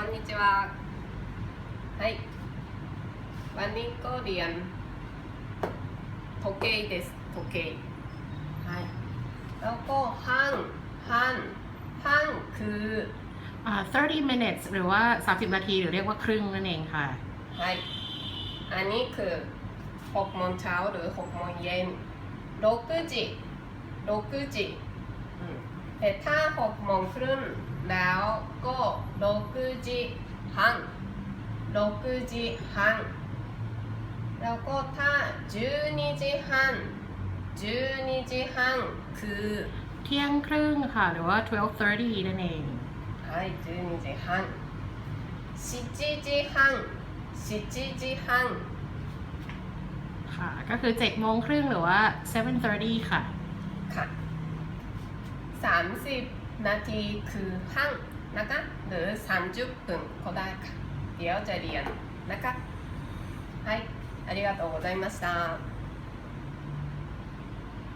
こんにちははいวันนี้ก็เรียน時計です時計はいแล้วก็ห้างห้างห้างคือ อ่า30 minutes หรือว่า 30 นาที หรือเรียกว่าครึ่งนั่นเองค่ะ はいอันนี้คือ6โมงเช้าหรือ6โมงเย็น6時6時อืม แต่ถ้าหกโมงครึ่งแล้วก็โลกุจิฮังลกุจิฮังแล้วก็ถ้าจูนิจิฮังจูนิจิฮังคือเที่ยงครึ่งค่ะ หรือว่า twelve thirty นั่นเองใช่จูนิจิฮังสิจิจิฮังสิจิจิฮังค่ะ ก็คือเจ็ดโมงครึ่งหรือว่า seven thirty ค่ะ 30 นาทีคือห้างนะคะหรือ 30分ก็ได้ค่ะ เดี๋ยวจะเรียนนะคะはいありがとうございました。